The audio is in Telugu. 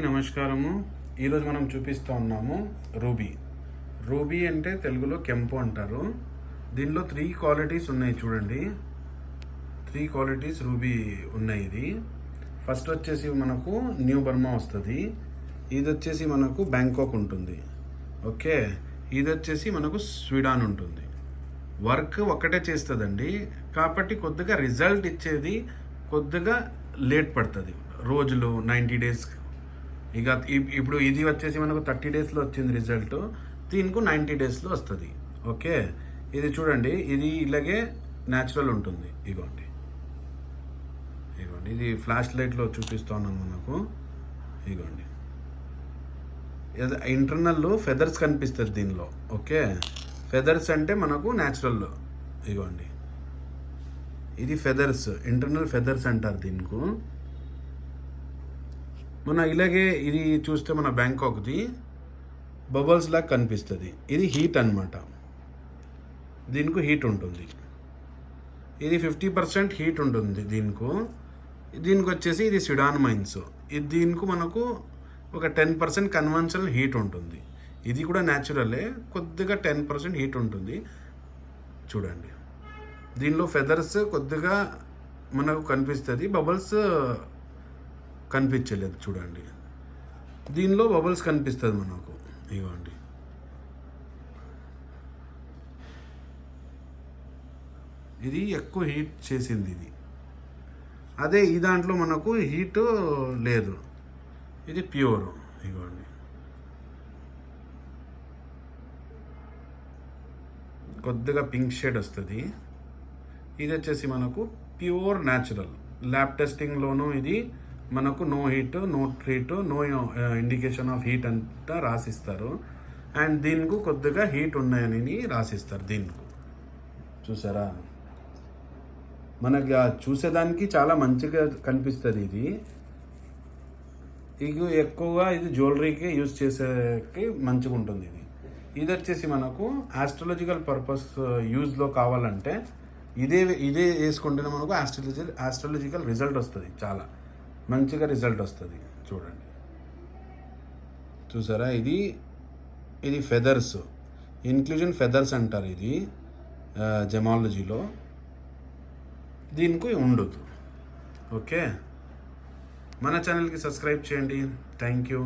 నమస్కారము. ఈరోజు మనం చూపిస్తూ ఉన్నాము రూబీ. రూబీ అంటే తెలుగులో కెంపు అంటారు. దీనిలో త్రీ క్వాలిటీస్ ఉన్నాయి చూడండి. త్రీ క్వాలిటీస్ రూబీ ఉన్నాయి ఇది. ఫస్ట్ వచ్చేసి మనకు న్యూ బర్మా వస్తుంది. ఇది వచ్చేసి మనకు బ్యాంకాక్ ఉంటుంది. ఓకే? ఇది వచ్చేసి మనకు స్వీడాన్ ఉంటుంది. వర్క్ ఒక్కటే చేస్తుందండి. కాబట్టి కొద్దిగా రిజల్ట్ ఇచ్చేది కొద్దిగా లేట్ పడుతుంది. రోజులు నైంటీ డేస్ ఇక ఇప్పుడు ఇది వచ్చేసి మనకు థర్టీ డేస్లో వచ్చింది రిజల్ట్. దీనికి నైంటీ డేస్లో వస్తుంది. ఓకే? ఇది చూడండి. ఇది ఇలాగే న్యాచురల్ ఉంటుంది. ఇగోండి. ఇగోండి. ఇది ఫ్లాష్ లైట్లో చూపిస్తున్నాను మనకు. ఇగోండి. ఇంటర్నల్ ఫెదర్స్ కనిపిస్తుంది దీనిలో. ఓకే? ఫెదర్స్ అంటే మనకు న్యాచురల్. ఇగోండి. ఇది ఫెదర్స్. ఇంటర్నల్ ఫెదర్స్ అంటారు దీనికి. మన ఇలాగే ఇది చూస్తే మన బ్యాంకాక్ది బబుల్స్ లాగా కనిపిస్తుంది. ఇది హీట్ అన్నమాట. దీనికి హీట్ ఉంటుంది. ఇది ఫిఫ్టీ పర్సెంట్ హీట్ ఉంటుంది దీనికి. దీనికి వచ్చేసి ఇది సిడాన్ మైన్స్. ఇది దీనికి మనకు ఒక టెన్ పర్సెంట్ కన్వెన్షనల్ హీట్ ఉంటుంది. ఇది కూడా న్యాచురలే. కొద్దిగా టెన్ పర్సెంట్ హీట్ ఉంటుంది. చూడండి. దీనిలో ఫెదర్స్ కొద్దిగా మనకు కనిపిస్తుంది. బబుల్స్ కనిపించలేదు చూడండి. దీనిలో బబుల్స్ కనిపిస్తుంది మనకు. ఇవ్వండి. ఇది ఎక్కువ హీట్ చేసింది ఇది. అదే ఈ దాంట్లో మనకు హీట్ లేదు. ఇది ప్యూర్ ఇవ్వండి. కొద్దిగా పింక్ షేడ్ వస్తుంది. ఇది వచ్చేసి మనకు ప్యూర్ న్యాచురల్. ల్యాబ్ టెస్టింగ్లోనూ ఇది మనకు no heat no heat no indication of heat అంతా రాసిస్తారు. అండ్ దీనికి కొద్దిగా హీట్ ఉన్నాయని రాసిస్తారు దీనికి. చూసారా? మనకి చూసేదానికి చాలా మంచిగా కనిపిస్తుంది ఇది. ఇది ఎక్కువగా ఇది జ్యువెలరీకి యూజ్ చేసేకి మంచిగా ఉంటుంది ఇది. ఇది వచ్చేసి మనకు ఆస్ట్రాలజికల్ పర్పస్ యూజ్లో కావాలంటే ఇదే ఇదే వేసుకుంటేనే మనకు ఆస్ట్రాలజీ ఆస్ట్రాలజికల్ రిజల్ట్ వస్తుంది చాలా. మంచిగా రిజల్ట్ వస్తుంది. చూడండి. చూసారా? ఇది ఇది ఫెదర్స్. ఇన్క్లూజన్ ఫెదర్స్ అంటారు ఇది జమాలజీలో. దీనికి ఉండదు ఓకే? మన ఛానల్కి సబ్స్క్రైబ్ చేయండి. Thank you.